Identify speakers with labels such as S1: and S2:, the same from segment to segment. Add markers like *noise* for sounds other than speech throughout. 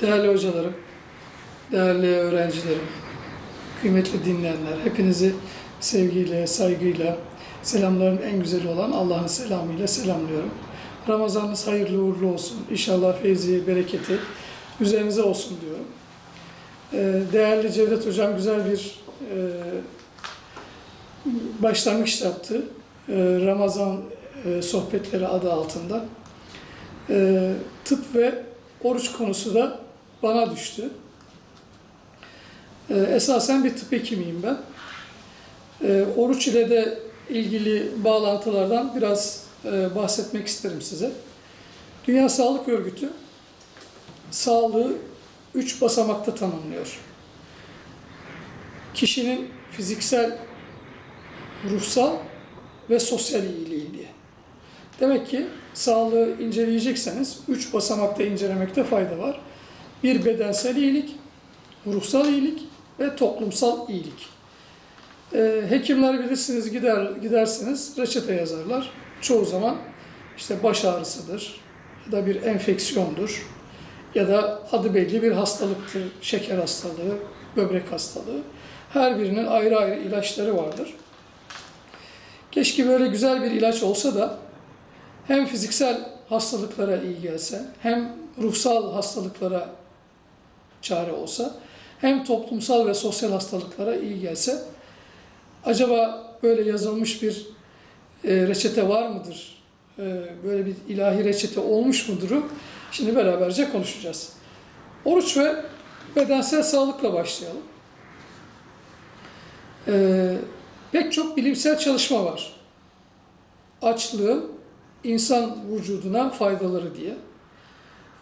S1: Değerli hocalarım, değerli öğrencilerim, kıymetli dinleyenler, hepinizi sevgiyle, saygıyla, selamların en güzeli olan Allah'ın selamıyla selamlıyorum. Ramazanınız hayırlı uğurlu olsun. İnşallah feyzi, bereketi üzerinize olsun diyorum. Ee, Değerli Cevdet Hocam güzel bir e, başlangıç yaptı. Ee, Ramazan e, sohbetleri adı altında. Ee, Tıp ve oruç konusu da bana düştü. Ee, Esasen bir tıp hekimiyim ben. Ee, Oruç ile de ilgili bağlantılardan biraz e, bahsetmek isterim size. Dünya Sağlık Örgütü sağlığı üç basamakta tanımlıyor. Kişinin fiziksel, ruhsal ve sosyal iyiliği diye. Demek ki sağlığı inceleyecekseniz üç basamakta incelemekte fayda var. Bir bedensel iyilik, ruhsal iyilik ve toplumsal iyilik. Ee, hekimler bilirsiniz gider gidersiniz reçete yazarlar. Çoğu zaman işte baş ağrısıdır ya da bir enfeksiyondur ya da adı belli bir hastalıktır. Şeker hastalığı, böbrek hastalığı. Her birinin ayrı ayrı ilaçları vardır. Keşke böyle güzel bir ilaç olsa da hem fiziksel hastalıklara iyi gelse, hem ruhsal hastalıklara çare olsa, hem toplumsal ve sosyal hastalıklara iyi gelse, acaba böyle yazılmış bir e, reçete var mıdır? E, böyle bir ilahi reçete olmuş muduru? Şimdi beraberce konuşacağız. Oruç ve bedensel sağlıkla başlayalım. E, pek çok bilimsel çalışma var. Açlığın insan vücuduna faydaları diye.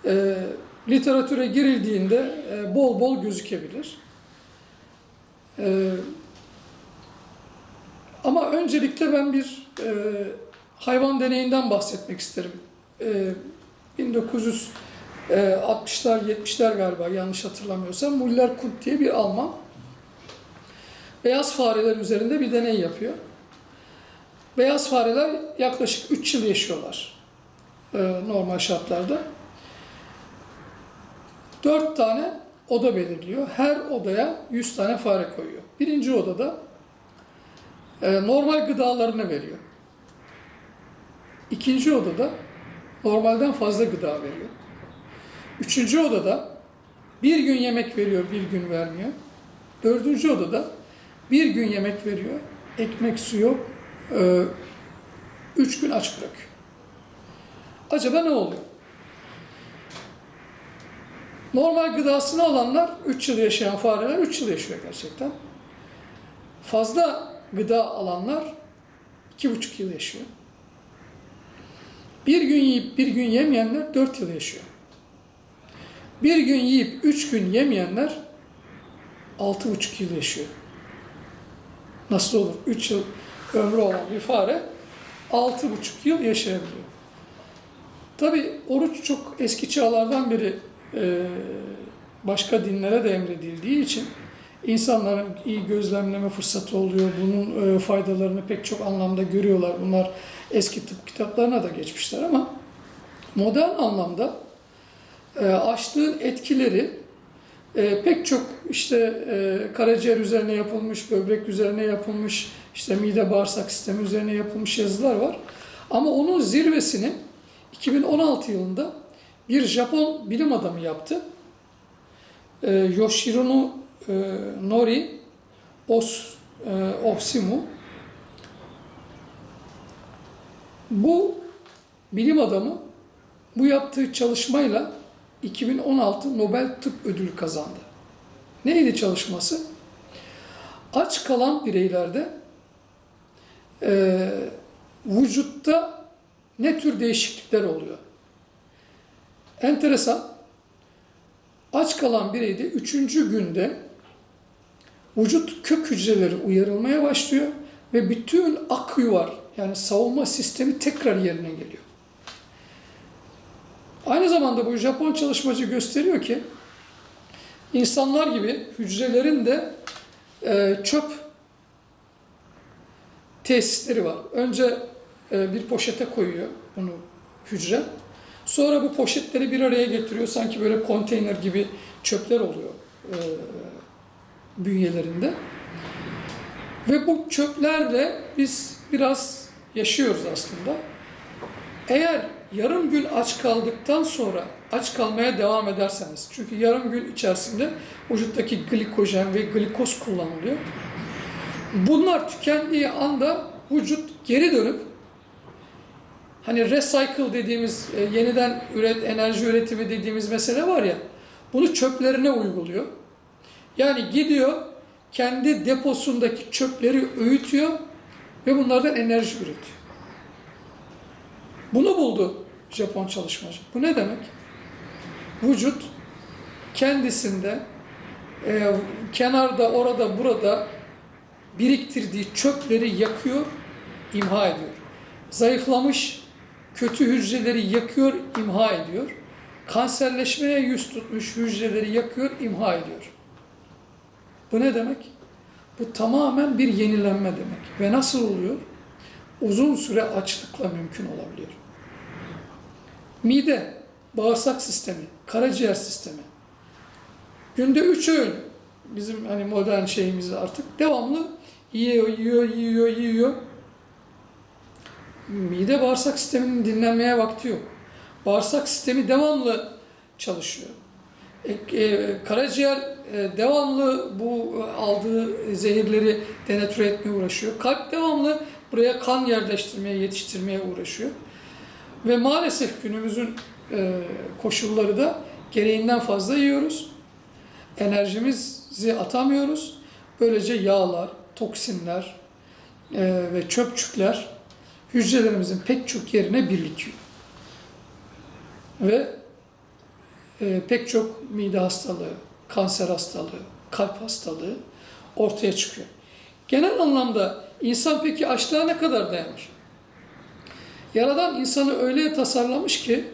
S1: E, literatüre girildiğinde e, bol bol gözükebilir. E, ama öncelikle ben bir e, hayvan deneyinden bahsetmek isterim. E, 1960'lar 70'ler galiba yanlış hatırlamıyorsam Muller Kunt diye bir Alman beyaz fareler üzerinde bir deney yapıyor. Beyaz fareler yaklaşık 3 yıl yaşıyorlar normal şartlarda. 4 tane oda belirliyor. Her odaya 100 tane fare koyuyor. Birinci odada e, normal gıdalarını veriyor. İkinci odada normalden fazla gıda veriyor. Üçüncü odada bir gün yemek veriyor, bir gün vermiyor. Dördüncü odada bir gün yemek veriyor, ekmek, su yok, e, üç gün aç bırakıyor. Acaba ne oluyor? Normal gıdasını alanlar 3 yıl yaşayan fareler 3 yıl yaşıyor gerçekten. Fazla gıda alanlar 2,5 yıl yaşıyor. Bir gün yiyip bir gün yemeyenler 4 yıl yaşıyor. Bir gün yiyip 3 gün yemeyenler 6,5 yıl yaşıyor. Nasıl olur? 3 yıl ömrü olan bir fare 6,5 yıl yaşayabiliyor. Tabi oruç çok eski çağlardan beri başka dinlere de emredildiği için insanların iyi gözlemleme fırsatı oluyor. Bunun e, faydalarını pek çok anlamda görüyorlar. Bunlar eski tıp kitaplarına da geçmişler ama modern anlamda e, açlığın etkileri e, pek çok işte karaciğer üzerine yapılmış, böbrek üzerine yapılmış, işte mide bağırsak sistemi üzerine yapılmış yazılar var. Ama onun zirvesini 2016 yılında bir Japon bilim adamı yaptı. E, Yoshironu e, Nori Os, e, Osimu. Bu bilim adamı bu yaptığı çalışmayla 2016 Nobel Tıp Ödülü kazandı. Neydi çalışması? Aç kalan bireylerde e, vücutta ne tür değişiklikler oluyor? Enteresan. Aç kalan bireyde üçüncü günde vücut kök hücreleri uyarılmaya başlıyor ve bütün ak yuvar yani savunma sistemi tekrar yerine geliyor. Aynı zamanda bu Japon çalışmacı gösteriyor ki insanlar gibi hücrelerin de e, çöp tesisleri var. Önce e, bir poşete koyuyor bunu hücre. Sonra bu poşetleri bir araya getiriyor. Sanki böyle konteyner gibi çöpler oluyor e, bünyelerinde. Ve bu çöplerle biz biraz yaşıyoruz aslında. Eğer yarım gün aç kaldıktan sonra aç kalmaya devam ederseniz, çünkü yarım gün içerisinde vücuttaki glikojen ve glikoz kullanılıyor. Bunlar tükendiği anda vücut geri dönüp hani recycle dediğimiz e, yeniden üret enerji üretimi dediğimiz mesele var ya bunu çöplerine uyguluyor. Yani gidiyor kendi deposundaki çöpleri öğütüyor ve bunlardan enerji üretiyor. Bunu buldu Japon çalışmacı. Bu ne demek? Vücut kendisinde e, kenarda, orada, burada biriktirdiği çöpleri yakıyor, imha ediyor. Zayıflamış kötü hücreleri yakıyor, imha ediyor. Kanserleşmeye yüz tutmuş hücreleri yakıyor, imha ediyor. Bu ne demek? Bu tamamen bir yenilenme demek. Ve nasıl oluyor? Uzun süre açlıkla mümkün olabiliyor. Mide, bağırsak sistemi, karaciğer sistemi. Günde üç öğün bizim hani modern şeyimiz artık devamlı yiyor, yiyor, yiyor, yiyor. Mide bağırsak sisteminin dinlenmeye vakti yok. Bağırsak sistemi devamlı çalışıyor. E, e, karaciğer e, devamlı bu e, aldığı zehirleri denatüre etmeye uğraşıyor. Kalp devamlı buraya kan yerleştirmeye, yetiştirmeye uğraşıyor. Ve maalesef günümüzün e, koşulları da gereğinden fazla yiyoruz. Enerjimizi atamıyoruz. Böylece yağlar, toksinler e, ve çöpçükler hücrelerimizin pek çok yerine birikiyor. Ve e, pek çok mide hastalığı, kanser hastalığı, kalp hastalığı ortaya çıkıyor. Genel anlamda insan peki açlığa ne kadar dayanır? Yaradan insanı öyle tasarlamış ki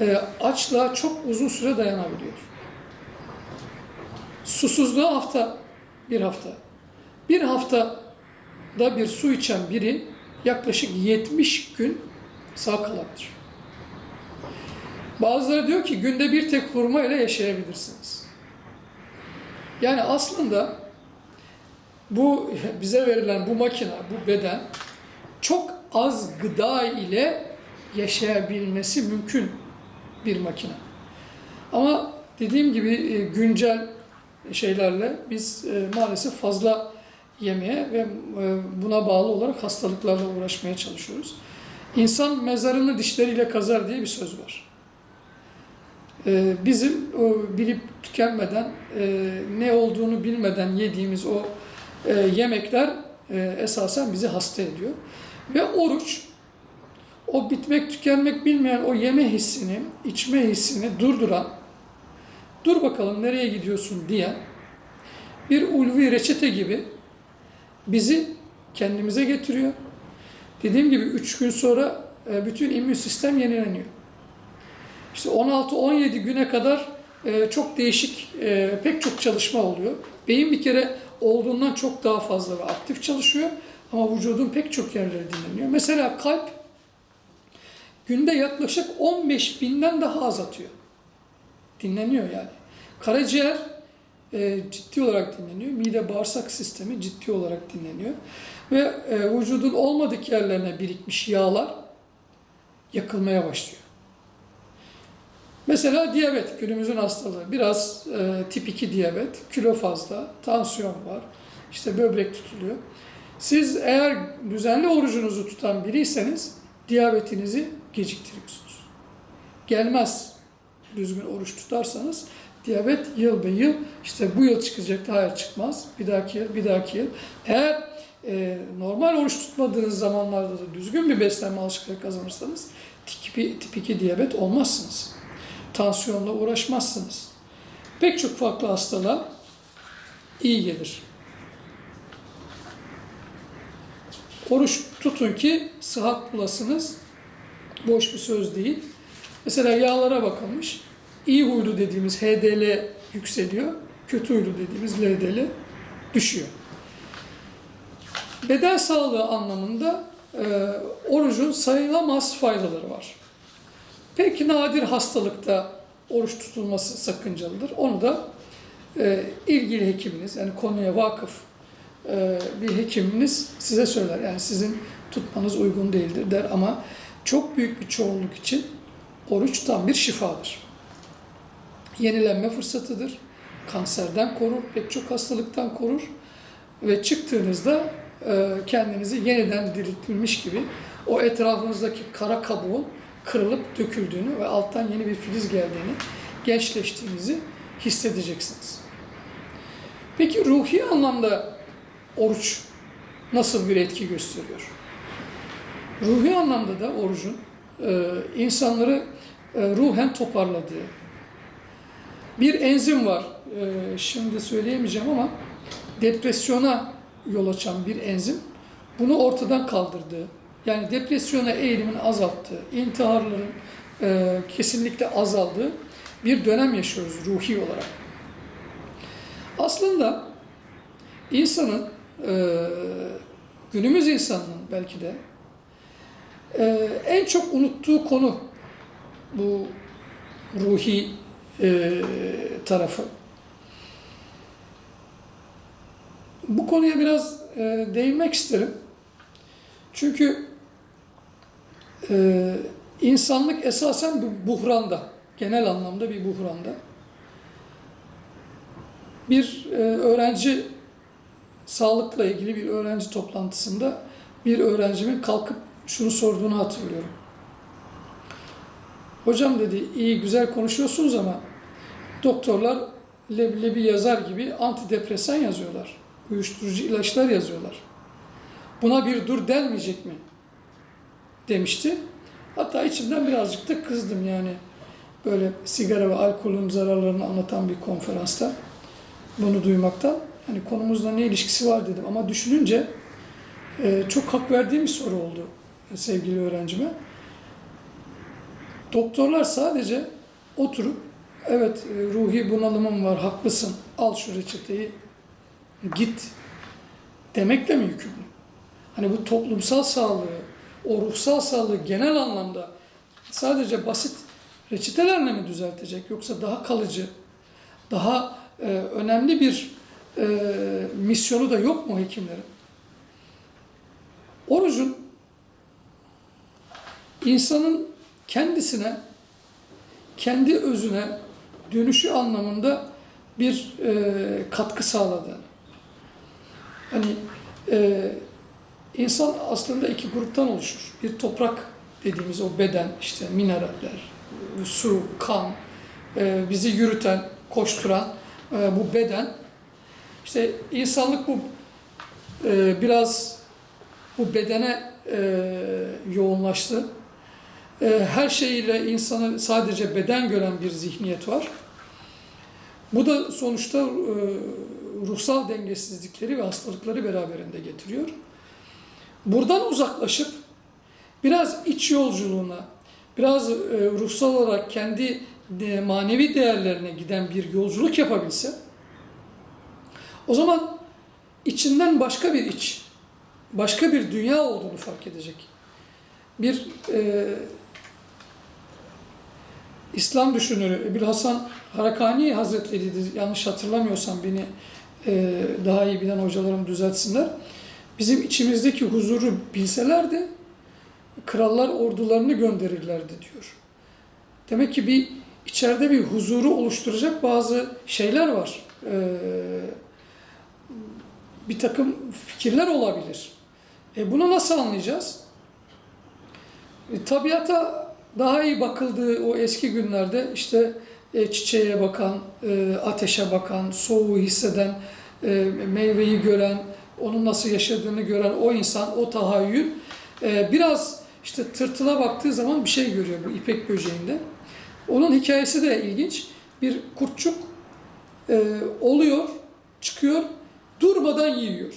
S1: e, açlığa çok uzun süre dayanabiliyor. Susuzluğa hafta, bir hafta. Bir haftada bir su içen biri yaklaşık 70 gün sağ kalabilir. Bazıları diyor ki günde bir tek hurma ile yaşayabilirsiniz. Yani aslında bu *laughs* bize verilen bu makine, bu beden çok az gıda ile yaşayabilmesi mümkün bir makine. Ama dediğim gibi e, güncel şeylerle biz e, maalesef fazla yemeye ve e, buna bağlı olarak hastalıklarla uğraşmaya çalışıyoruz. İnsan mezarını dişleriyle kazar diye bir söz var. E, Bizim o bilip tükenmeden, e, ne olduğunu bilmeden yediğimiz o yemekler esasen bizi hasta ediyor. Ve oruç, o bitmek tükenmek bilmeyen o yeme hissini, içme hissini durduran, dur bakalım nereye gidiyorsun diyen bir ulvi reçete gibi bizi kendimize getiriyor. Dediğim gibi 3 gün sonra e, bütün immün sistem yenileniyor. İşte 16-17 güne kadar e, çok değişik, e, pek çok çalışma oluyor. Beyin bir kere olduğundan çok daha fazla ve aktif çalışıyor. Ama vücudun pek çok yerleri dinleniyor. Mesela kalp günde yaklaşık 15 binden daha az atıyor. Dinleniyor yani. Karaciğer e, ciddi olarak dinleniyor. Mide bağırsak sistemi ciddi olarak dinleniyor. Ve e, vücudun olmadık yerlerine birikmiş yağlar yakılmaya başlıyor. Mesela diyabet günümüzün hastalığı. Biraz e, tip 2 diyabet, kilo fazla, tansiyon var, işte böbrek tutuluyor. Siz eğer düzenli orucunuzu tutan biriyseniz diyabetinizi geciktiriyorsunuz. Gelmez düzgün oruç tutarsanız diyabet yıl be yıl işte bu yıl çıkacaktı hayır çıkmaz bir dahaki yıl bir dahaki yıl. Eğer e, normal oruç tutmadığınız zamanlarda da düzgün bir beslenme alışkanlığı kazanırsanız tip, tip 2 diyabet olmazsınız. Tansiyonla uğraşmazsınız. Pek çok farklı hastalığa iyi gelir. Oruç tutun ki sıhhat bulasınız. Boş bir söz değil. Mesela yağlara bakılmış. İyi huylu dediğimiz HDL yükseliyor. Kötü huylu dediğimiz LDL düşüyor. Beden sağlığı anlamında e, orucun sayılamaz faydaları var. Peki nadir hastalıkta oruç tutulması sakıncalıdır. Onu da e, ilgili hekiminiz yani konuya vakıf e, bir hekiminiz size söyler. Yani sizin tutmanız uygun değildir der ama çok büyük bir çoğunluk için oruç tam bir şifadır. Yenilenme fırsatıdır. Kanserden korur, pek çok hastalıktan korur ve çıktığınızda e, kendinizi yeniden diriltilmiş gibi o etrafınızdaki kara kabuğun kırılıp döküldüğünü ve alttan yeni bir filiz geldiğini, gençleştiğinizi hissedeceksiniz. Peki ruhi anlamda oruç nasıl bir etki gösteriyor? Ruhi anlamda da orucun e, insanları e, ruhen toparladığı bir enzim var. E, şimdi söyleyemeyeceğim ama depresyona yol açan bir enzim bunu ortadan kaldırdığı, yani depresyona eğilimin azalttığı, intiharların e, kesinlikle azaldığı bir dönem yaşıyoruz ruhi olarak. Aslında insanın, e, günümüz insanının belki de e, en çok unuttuğu konu bu ruhi e, tarafı. Bu konuya biraz e, değinmek isterim. Çünkü e, insanlık esasen bir buhranda, genel anlamda bir buhranda. Bir e, öğrenci sağlıkla ilgili bir öğrenci toplantısında bir öğrencimin kalkıp şunu sorduğunu hatırlıyorum. Hocam dedi iyi güzel konuşuyorsunuz ama doktorlar leblebi yazar gibi antidepresan yazıyorlar. Uyuşturucu ilaçlar yazıyorlar. Buna bir dur denmeyecek mi? Demişti. Hatta içimden birazcık da kızdım yani. Böyle sigara ve alkolün zararlarını anlatan bir konferansta bunu duymaktan. Hani konumuzla ne ilişkisi var dedim ama düşününce e, çok hak verdiğim bir soru oldu sevgili öğrencime. Doktorlar sadece oturup evet e, ruhi bunalımım var haklısın al şu reçeteyi git demekle mi yükümlü? Hani bu toplumsal sağlığı, o ruhsal sağlığı genel anlamda sadece basit reçetelerle mi düzeltecek yoksa daha kalıcı, daha e, önemli bir e, misyonu da yok mu hekimlerin? Orucun insanın kendisine, kendi özüne dönüşü anlamında bir e, katkı sağladığını. Hani e, insan aslında iki gruptan oluşur. Bir toprak dediğimiz o beden, işte mineraller, su, kan, e, bizi yürüten, koşturan e, bu beden. İşte insanlık bu e, biraz bu bedene e, yoğunlaştı. E, her şeyiyle insanı sadece beden gören bir zihniyet var. Bu da sonuçta e, ruhsal dengesizlikleri ve hastalıkları beraberinde getiriyor. Buradan uzaklaşıp biraz iç yolculuğuna, biraz e, ruhsal olarak kendi manevi değerlerine giden bir yolculuk yapabilse, o zaman içinden başka bir iç, başka bir dünya olduğunu fark edecek. Bir e, İslam düşünürü Ebu Hasan Harakani Hazretleri'ydi. Yanlış hatırlamıyorsam beni e, daha iyi bilen hocalarım düzeltsinler. Bizim içimizdeki huzuru bilselerdi krallar ordularını gönderirlerdi diyor. Demek ki bir içeride bir huzuru oluşturacak bazı şeyler var. Ee, bir takım fikirler olabilir. E bunu nasıl anlayacağız? E, tabiata daha iyi bakıldığı o eski günlerde işte e, çiçeğe bakan, e, ateşe bakan, soğuğu hisseden, e, meyveyi gören, onun nasıl yaşadığını gören o insan, o tahayyül e, biraz işte tırtıla baktığı zaman bir şey görüyor bu ipek böceğinde. Onun hikayesi de ilginç. Bir kurtçuk e, oluyor, çıkıyor, durmadan yiyor.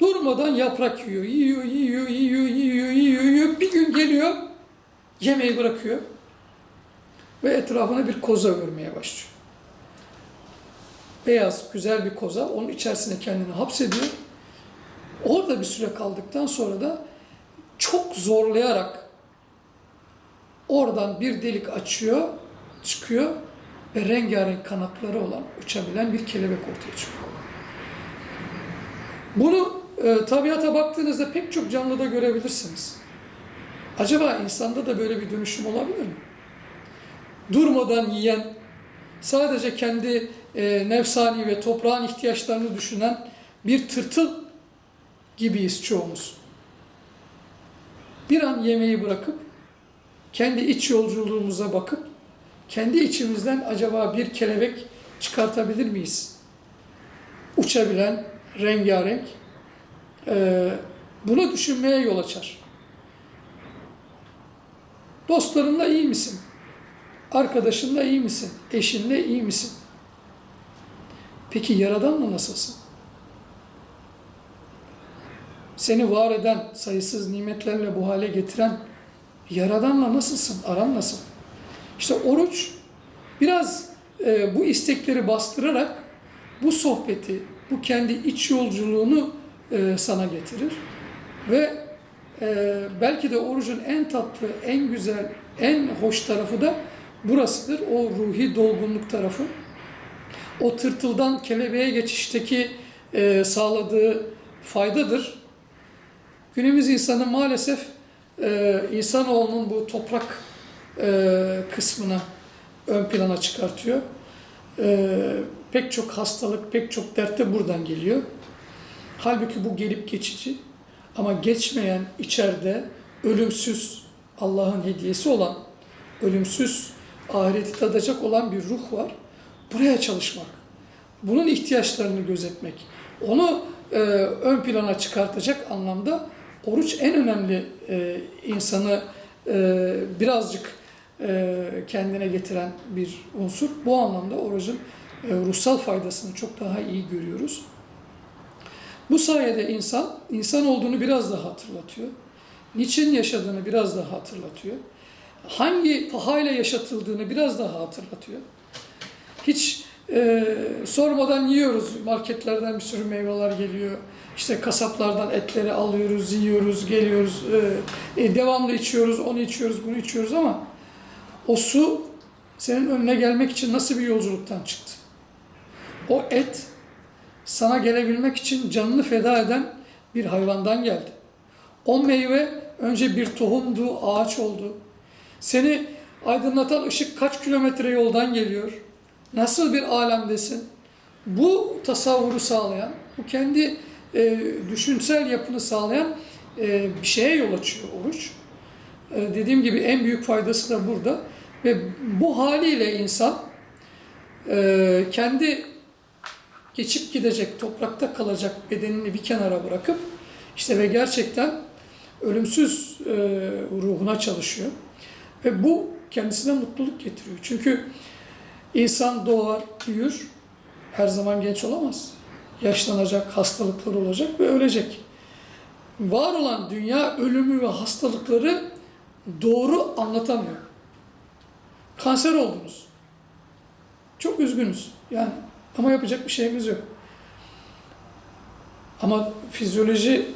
S1: Durmadan yaprak yiyor, yiyor, yiyor, yiyor, yiyor, yiyor, yiyor. Bir gün geliyor, yemeği bırakıyor ve etrafına bir koza örmeye başlıyor. Beyaz, güzel bir koza, onun içerisine kendini hapsediyor. Orada bir süre kaldıktan sonra da çok zorlayarak oradan bir delik açıyor, çıkıyor ve rengarenk kanatları olan uçabilen bir kelebek ortaya çıkıyor. Bunu e, tabiata baktığınızda pek çok canlıda görebilirsiniz. Acaba insanda da böyle bir dönüşüm olabilir mi? Durmadan yiyen, sadece kendi e, nefsani ve toprağın ihtiyaçlarını düşünen bir tırtıl gibiyiz çoğumuz. Bir an yemeği bırakıp, kendi iç yolculuğumuza bakıp, kendi içimizden acaba bir kelebek çıkartabilir miyiz? Uçabilen, rengarenk, e, bunu düşünmeye yol açar. Dostlarınla iyi misin? Arkadaşınla iyi misin? Eşinle iyi misin? Peki Yaradan'la nasılsın? Seni var eden, sayısız nimetlerle bu hale getiren Yaradan'la nasılsın? Aran nasıl? İşte oruç biraz e, bu istekleri bastırarak bu sohbeti, bu kendi iç yolculuğunu e, sana getirir. Ve e, belki de orucun en tatlı, en güzel, en hoş tarafı da burasıdır. O ruhi dolgunluk tarafı. O tırtıldan kelebeğe geçişteki e, sağladığı faydadır. Günümüz insanı maalesef e, insanoğlunun bu toprak e, kısmına ön plana çıkartıyor. E, pek çok hastalık, pek çok dert de buradan geliyor. Halbuki bu gelip geçici ama geçmeyen içeride ölümsüz Allah'ın hediyesi olan, ölümsüz ahireti tadacak olan bir ruh var. Buraya çalışmak, bunun ihtiyaçlarını gözetmek, onu e, ön plana çıkartacak anlamda oruç en önemli e, insanı e, birazcık e, kendine getiren bir unsur. Bu anlamda orucun e, ruhsal faydasını çok daha iyi görüyoruz. Bu sayede insan, insan olduğunu biraz daha hatırlatıyor. Niçin yaşadığını biraz daha hatırlatıyor. Hangi pahayla yaşatıldığını biraz daha hatırlatıyor. Hiç e, sormadan yiyoruz. Marketlerden bir sürü meyveler geliyor. İşte kasaplardan etleri alıyoruz, yiyoruz, geliyoruz. E, e, devamlı içiyoruz, onu içiyoruz, bunu içiyoruz ama o su senin önüne gelmek için nasıl bir yolculuktan çıktı? O et sana gelebilmek için canını feda eden bir hayvandan geldi. O meyve önce bir tohumdu, ağaç oldu. Seni aydınlatan ışık kaç kilometre yoldan geliyor? Nasıl bir alemdesin? Bu tasavvuru sağlayan, bu kendi e, düşünsel yapını sağlayan e, bir şeye yol açıyor oruç. E, dediğim gibi en büyük faydası da burada. Ve bu haliyle insan e, kendi geçip gidecek, toprakta kalacak bedenini bir kenara bırakıp işte ve gerçekten ölümsüz e, ruhuna çalışıyor. Ve bu kendisine mutluluk getiriyor. Çünkü insan doğar, büyür, her zaman genç olamaz. Yaşlanacak, hastalıklar olacak ve ölecek. Var olan dünya ölümü ve hastalıkları doğru anlatamıyor. Kanser oldunuz. Çok üzgünüz. Yani ama yapacak bir şeyimiz yok. Ama fizyoloji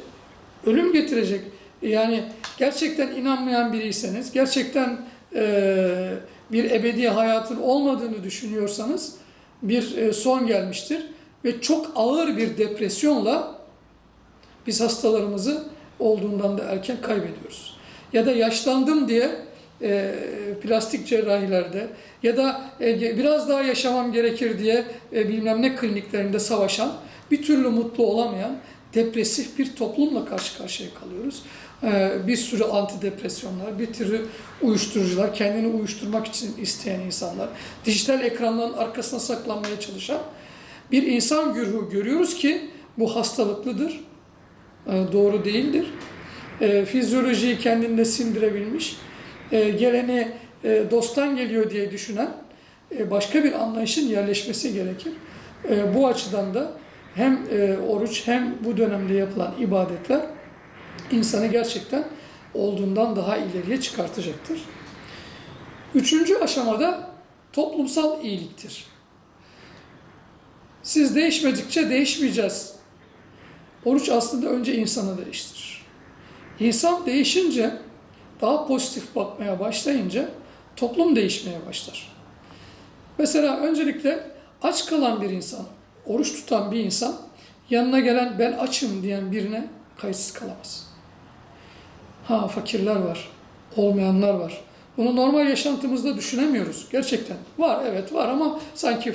S1: ölüm getirecek. Yani gerçekten inanmayan biriyseniz, gerçekten e, bir ebedi hayatın olmadığını düşünüyorsanız bir e, son gelmiştir. Ve çok ağır bir depresyonla biz hastalarımızı olduğundan da erken kaybediyoruz. Ya da yaşlandım diye e, plastik cerrahilerde ya da e, biraz daha yaşamam gerekir diye e, bilmem ne kliniklerinde savaşan, bir türlü mutlu olamayan, depresif bir toplumla karşı karşıya kalıyoruz. E, bir sürü antidepresyonlar, bir türlü uyuşturucular, kendini uyuşturmak için isteyen insanlar, dijital ekranların arkasına saklanmaya çalışan bir insan güruhu görüyoruz ki bu hastalıklıdır, e, doğru değildir. E, fizyolojiyi kendinde sindirebilmiş, e, geleni e, dosttan geliyor diye düşünen e, başka bir anlayışın yerleşmesi gerekir. E, bu açıdan da hem e, oruç hem bu dönemde yapılan ibadetler insanı gerçekten olduğundan daha ileriye çıkartacaktır. Üçüncü aşamada toplumsal iyiliktir. Siz değişmedikçe değişmeyeceğiz. Oruç aslında önce insanı değiştirir. İnsan değişince daha pozitif bakmaya başlayınca toplum değişmeye başlar. Mesela öncelikle aç kalan bir insan, oruç tutan bir insan yanına gelen ben açım diyen birine kayıtsız kalamaz. Ha fakirler var, olmayanlar var. Bunu normal yaşantımızda düşünemiyoruz. Gerçekten var, evet var ama sanki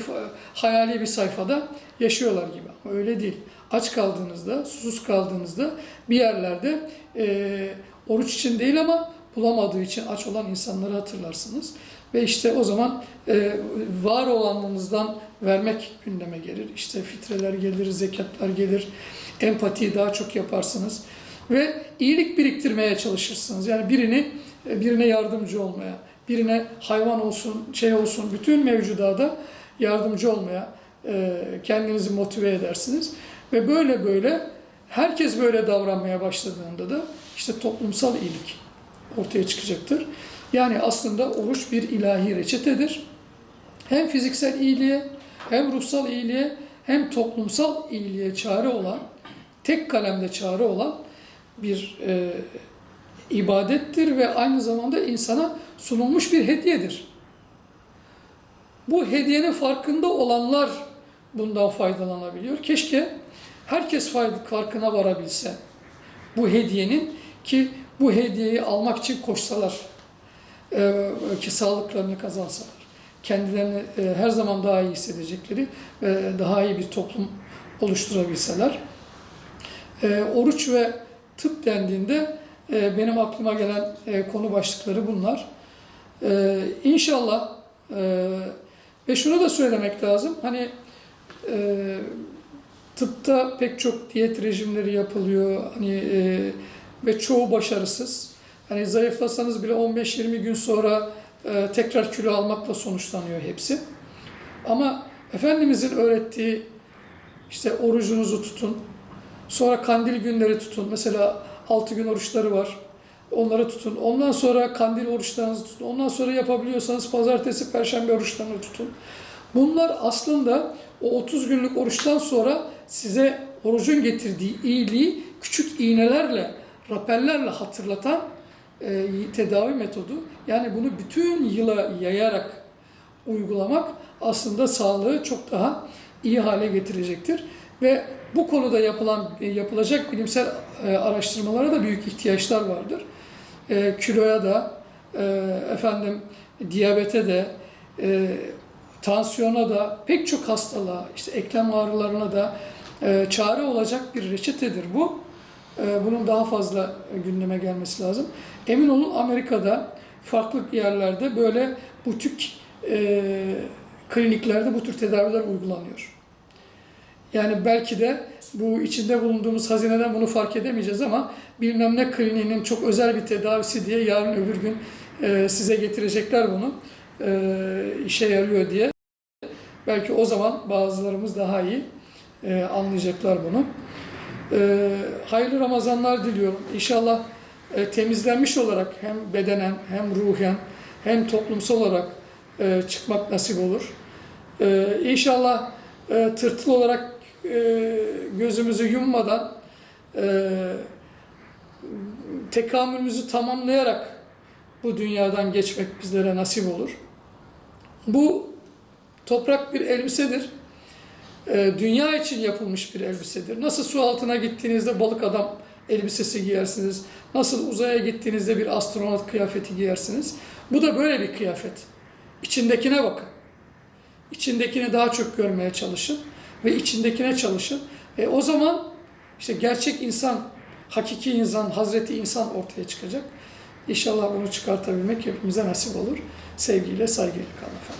S1: hayali bir sayfada yaşıyorlar gibi. Öyle değil. Aç kaldığınızda, susuz kaldığınızda bir yerlerde eee, oruç için değil ama bulamadığı için aç olan insanları hatırlarsınız. Ve işte o zaman eee, var olanınızdan vermek gündeme gelir. İşte fitreler gelir, zekatlar gelir, empatiyi daha çok yaparsınız ve iyilik biriktirmeye çalışırsınız. Yani birini birine yardımcı olmaya, birine hayvan olsun, şey olsun, bütün mevcudada yardımcı olmaya e, kendinizi motive edersiniz. Ve böyle böyle herkes böyle davranmaya başladığında da işte toplumsal iyilik ortaya çıkacaktır. Yani aslında oruç bir ilahi reçetedir. Hem fiziksel iyiliğe, hem ruhsal iyiliğe, hem toplumsal iyiliğe çare olan, tek kalemde çare olan bir e, ibadettir ve aynı zamanda insana sunulmuş bir hediyedir. Bu hediyenin farkında olanlar bundan faydalanabiliyor. Keşke herkes farkına varabilse bu hediyenin ki bu hediyeyi almak için koşsalar, e, ki sağlıklarını kazansalar, kendilerini e, her zaman daha iyi hissedecekleri ve daha iyi bir toplum oluşturabilseler. E, oruç ve tıp dendiğinde benim aklıma gelen konu başlıkları bunlar. E, inşallah ve şunu da söylemek lazım. Hani tıpta pek çok diyet rejimleri yapılıyor. Hani ve çoğu başarısız. Hani zayıflasanız bile 15-20 gün sonra e, tekrar kilo almakla sonuçlanıyor hepsi. Ama Efendimizin öğrettiği işte orucunuzu tutun, sonra kandil günleri tutun. Mesela 6 gün oruçları var. Onları tutun. Ondan sonra kandil oruçlarınızı tutun. Ondan sonra yapabiliyorsanız pazartesi, perşembe oruçlarını tutun. Bunlar aslında o 30 günlük oruçtan sonra size orucun getirdiği iyiliği küçük iğnelerle, rapellerle hatırlatan e, tedavi metodu. Yani bunu bütün yıla yayarak uygulamak aslında sağlığı çok daha iyi hale getirecektir. Ve bu konuda yapılan e, yapılacak bilimsel e, araştırmalara da büyük ihtiyaçlar vardır. E, kiloya da, e, efendim diyabete de, e, tansiyona da, pek çok hastalığa, işte eklem ağrılarına da e, çare olacak bir reçetedir bu. E, bunun daha fazla gündeme gelmesi lazım. Emin olun Amerika'da farklı yerlerde böyle butik e, kliniklerde bu tür tedaviler uygulanıyor. Yani belki de bu içinde bulunduğumuz hazineden bunu fark edemeyeceğiz ama bilmem ne kliniğinin çok özel bir tedavisi diye yarın öbür gün e, size getirecekler bunu. E, işe yarıyor diye. Belki o zaman bazılarımız daha iyi e, anlayacaklar bunu. E, hayırlı Ramazanlar diliyorum. İnşallah e, temizlenmiş olarak hem bedenen hem ruhen hem toplumsal olarak e, çıkmak nasip olur. E, inşallah e, tırtıl olarak e, gözümüzü yummadan e, tekamülümüzü tamamlayarak bu dünyadan geçmek bizlere nasip olur. Bu toprak bir elbisedir. E, dünya için yapılmış bir elbisedir. Nasıl su altına gittiğinizde balık adam elbisesi giyersiniz. Nasıl uzaya gittiğinizde bir astronot kıyafeti giyersiniz. Bu da böyle bir kıyafet. İçindekine bakın. İçindekini daha çok görmeye çalışın ve içindekine çalışın. E, o zaman işte gerçek insan, hakiki insan, Hazreti insan ortaya çıkacak. İnşallah bunu çıkartabilmek hepimize nasip olur. Sevgiyle, saygıyla kalın.